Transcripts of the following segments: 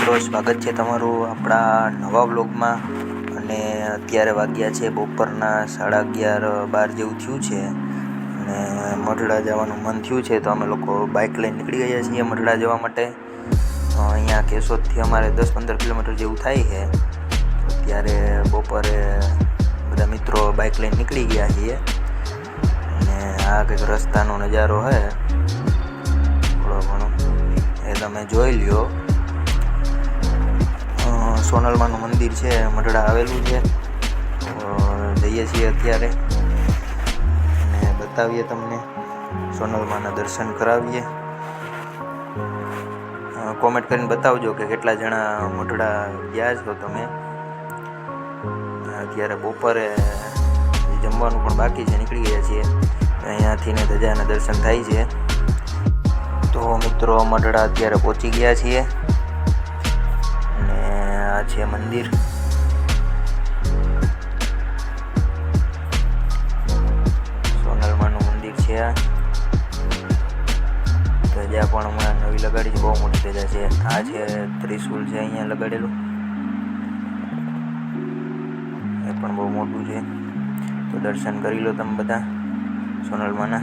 છે તમારું આપણા નવા બ્લોગમાં અને અત્યારે વાગ્યા છે બપોરના સાડા અગિયાર, બાર જેવું થયું છે. અને મઢડા જવાનું મન થયું છે, તો અમે લોકો બાઇક લઈને નીકળી ગયા છીએ મઢડા જવા માટે. અહીંયા કેશોદથી અમારે દસ પંદર કિલોમીટર જેવું થાય છે. ત્યારે બપોરે બધા મિત્રો બાઇક લઈને નીકળી ગયા છીએ. અને આ કંઈક રસ્તાનો નજારો છે. થોડો ઘણો. એ તમે જોઈ લ્યો. સોનલમાનું મંદિર છે મઢડા આવેલું છે. જઈએ છીએ અત્યારે અને બતાવીએ તમને સોનલમાના દર્શન કરાવીએ. કોમેન્ટ કરીને બતાવજો કે કેટલા જણા મઢડા ગયા છો તમે. અત્યારે બપોરે જમવાનું પણ બાકી છે, નીકળી ગયા છીએ. અહીંયાથી ને ધજાના દર્શન થાય છે. તો મિત્રો મઢડા અત્યારે પહોંચી ગયા છીએ. છે મંદિર. સોનલમાનું મંદિર છે આ. ધજા પણ હમણાં નવી લગાડી છે, બહુ મોટી ધજા છે. આ છે ત્રિશુલ છે અહીંયા લગાડેલું. એ પણ બહુ મોટું છે. તો દર્શન કરી લો તમે બધા, સોનલમાના.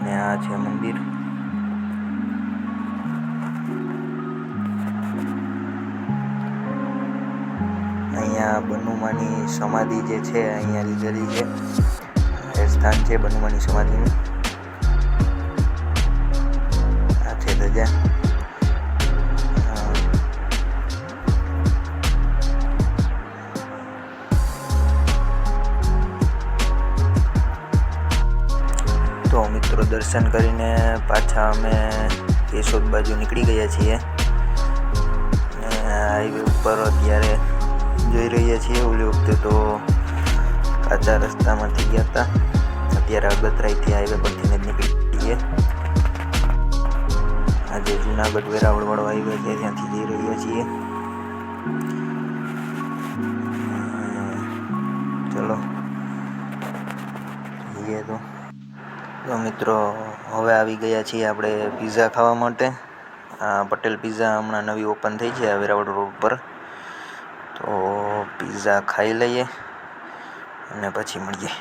અને આ છે મંદિર. અહીંયા બનુમાની સમાધિ જે છે, અહીંયા લીધેલી છે. સ્થાન છે બનુમાની સમાધિનું. આ છે ધજા. તો મિત્રો, દર્શન કરીને પાછા અમે કેશોદ બાજુ નીકળી ગયા છીએ. હાઈવે ઉપર અત્યારે જઈ રહ્યા છીએ ઓલી વખતે તો કાચા રસ્તામાંથી ગયા હતા. અત્યારે અગતરાઈથી હાઈવે પરથી નીકળી છીએ આજે જુનાગઢ વેરાવળવાળો હાઈવે છે, ત્યાંથી જઈ રહ્યા છીએ. ચલો, જઈએ તો. તો મિત્રો, હવે આવી ગયા છીએ આપણે પીઝા ખાવા માટે. પટેલ પીઝા હમણાં નવી ઓપન થઈ છે વેરાવળ રોડ પર. તો પીઝા ખાઈ લઈએ અને પછી મળીએ.